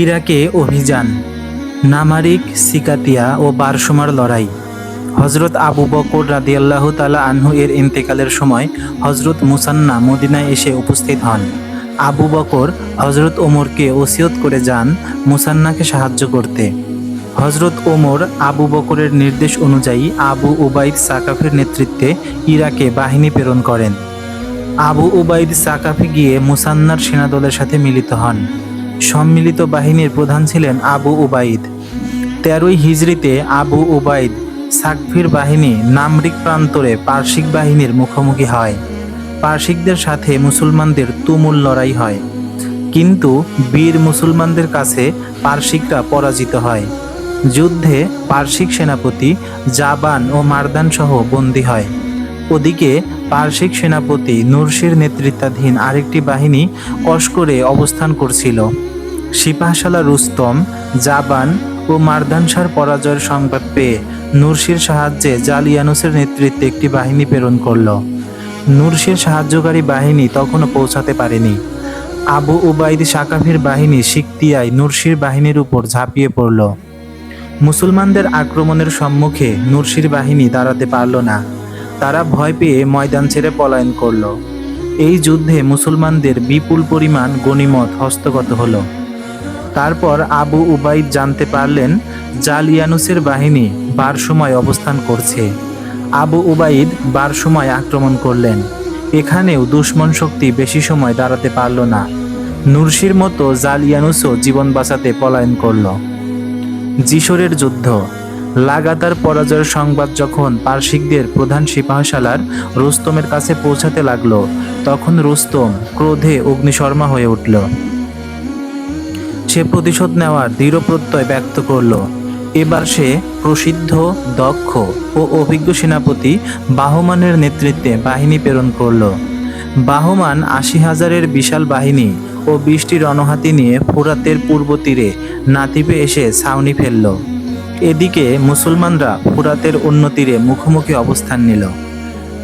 ইরাকে অভিযান, নামারিক সিকাতিয়া ও বারসুমার লড়াই। হজরত আবু বকর রাদিয়াল্লাহু তালা আনহু এর ইন্তেকালের সময় হজরত মুসান্না মদিনায় এসে উপস্থিত হন। আবু বকর হজরত ওমরকে ওসিয়ত করে যান মুসান্নাকে সাহায্য করতে। হজরত ওমর আবু বকরের নির্দেশ অনুযায়ী আবু উবাইদ সাকাফের নেতৃত্বে ইরাকে বাহিনী প্রেরণ করেন। আবু উবাইদ সাকাফে গিয়ে মুসান্নার সেনাদলের সাথে মিলিত হন। সম্মিলিত বাহিনীর প্রধান ছিলেন আবু উবাইদ। তেরোই হিজরিতে আবু উবাইদ সাকফির বাহিনী নামরিক প্রান্তরে পার্শ্বিক বাহিনীর মুখোমুখি হয়। পার্শ্বিকদের সাথে মুসলমানদের তুমুল লড়াই হয়। কিন্তু বীর মুসলমানদের কাছে পার্শ্বিকরা পরাজিত হয়। যুদ্ধে পার্শ্বিক সেনাপতি জাবান ও মারদান সহ বন্দী হয়। ওদিকে পার্শ্বিক সেনাপতি নুরশির নেতৃত্বাধীন আরেকটি বাহিনী কসকরে অবস্থান করছিল। সিপাহশালা রুস্তম, জাবান ও মারদানসার পরাজয়ের সংবাদ পেয়ে নুরশির সাহায্যে জালিয়ানুসের নেতৃত্বে একটি বাহিনী প্রেরণ করল। নুরশির সাহায্যকারী বাহিনী তখনও পৌঁছাতে পারেনি। আবু উবাইদ সাকাফির বাহিনী সিকতিয়ায় নুরশির বাহিনীর উপর ঝাঁপিয়ে পড়ল। মুসলমানদের আক্রমণের সম্মুখে নুরশির বাহিনী দাঁড়াতে পারল না। তারা ভয় পেয়ে ময়দান ছেড়ে পলায়ন করল। এই যুদ্ধে মুসলমানদের বিপুল পরিমাণ গনিমত হস্তগত হলো। তারপর আবু উবাইদ জানতে পারলেন, জালিয়ানুসের বাহিনী বার সময় অবস্থান করছে। আবু উবাইদ বার সময় আক্রমণ করলেন। এখানেও দুশ্মন শক্তি বেশি সময় দাঁড়াতে পারল না। নুরশির মতো জালিয়ানুসও জীবন বাঁচাতে পলায়ন করল। যিশোরের যুদ্ধ। লাগাতার পরাজয়ের সংবাদ যখন পার্শ্বিকদের প্রধান সিপাহশালার রুস্তমের কাছে পৌঁছাতে লাগল, তখন রুস্তম ক্রোধে অগ্নিশর্মা হয়ে উঠল। সে প্রতিশোধ নেওয়ার দৃঢ় প্রত্যয় ব্যক্ত করল। এবার সে প্রসিদ্ধ, দক্ষ ও অভিজ্ঞ সেনাপতি বাহমানের নেতৃত্বে বাহিনী প্রেরণ করল। বাহমান আশি হাজারের বিশাল বাহিনী ও বৃষ্টি রণহাতি নিয়ে ফোরাতের পূর্ব তীরে নাতিবে এসে ছাউনি ফেলল। এদিকে মুসলমানরা ফুরাতের অন্য তীরে মুখোমুখি অবস্থান নিল।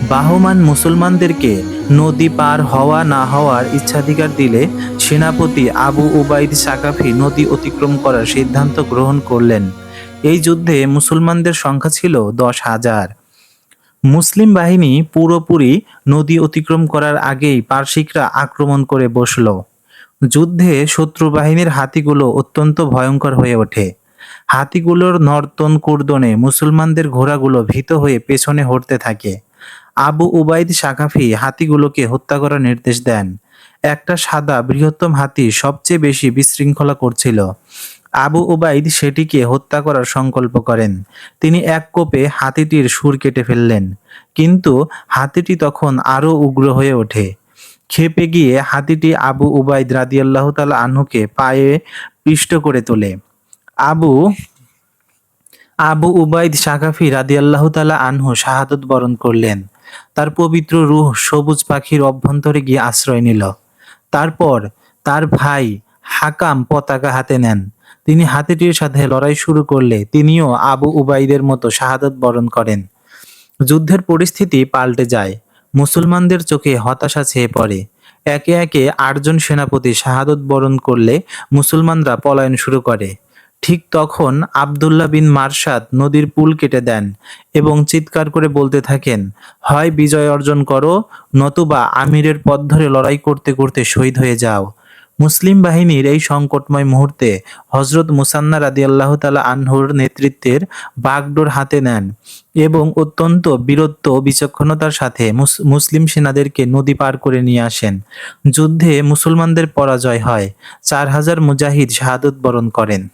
বাহমান মুসলমানদেরকে নদী পার হওয়া না হওয়ার ইচ্ছাধিকার দিলে সেনাপতি আবু উবাইদ সাকাফি নদী অতিক্রম করার সিদ্ধান্ত গ্রহণ করলেন। এই যুদ্ধে মুসলমানদের সংখ্যা ছিল দশ হাজার। মুসলিম বাহিনী পুরোপুরি নদী অতিক্রম করার আগেই পার্শ্বিকরা আক্রমণ করে বসল। যুদ্ধে শত্রু বাহিনীর হাতিগুলো অত্যন্ত ভয়ঙ্কর হয়ে ওঠে। হাতিগুলোর নর্তন কুর্দনে মুসলমানদের ঘোড়াগুলো ভীত হয়ে পেছনে হটতে থাকে। আবু উবাইদ সাকাফি হাতিগুলোকে হত্যা করার নির্দেশ দেন। একটা সাদা বৃহত্তম হাতি সবচেয়ে বেশি বিশৃঙ্খলা করছিল। আবু উবাইদ সেটিকে হত্যা করার সংকল্প করেন। তিনি এক কোপে হাতিটির সুর কেটে ফেললেন, কিন্তু হাতিটি তখন আরও উগ্র হয়ে ওঠে। খেপে গিয়ে হাতিটি আবু উবাইদ রাদিয়াল্লাহ তালা আনহুকে পায়ে পিষ্ট করে তোলে। আবু আবু উবাইদ সাকাফি রাদিয়াল্লাহ তালা আনহু শাহাদত বরণ করলেন। তার পবিত্র রুহ সবুজ পাখির অভ্যন্তরে গিয়ে আশ্রয় নিল। তারপর তার ভাই হাকাম পতাকা হাতে নেন। তিনি হাতিটির সাথে লড়াই শুরু করলে তিনিও আবু উবাইদের মতো শাহাদত বরণ করেন। যুদ্ধের পরিস্থিতি পাল্টে যায়। মুসলমানদের চোখে হতাশা ছেয়ে পড়ে। একে একে আটজন সেনাপতি শাহাদত বরণ করলে মুসলমানরা পলায়ন শুরু করে। ঠিক তখন আবদুল্লাহ বিন মারশাদ নদীর পুল কেটে দেন এবং চিৎকার করে বলতে থাকেন, হয় বিজয় অর্জন করো, নতুবা আমিরের পথ ধরে লড়াই করতে করতে শহীদ হয়ে যাও। মুসলিম বাহিনীর এই সংকটময় মুহূর্তে হজরত মুসান্না রাদি আল্লাহ তালা আনহুর নেতৃত্বের বাগডোর হাতে নেন এবং অত্যন্ত বীরত্ব বিচক্ষণতার সাথে মুস- মুসলিম সেনাদেরকে নদী পার করে নিয়ে আসেন। যুদ্ধে মুসলমানদের পরাজয় হয়, চার হাজার মুজাহিদ শাহাদত বরণ করেন।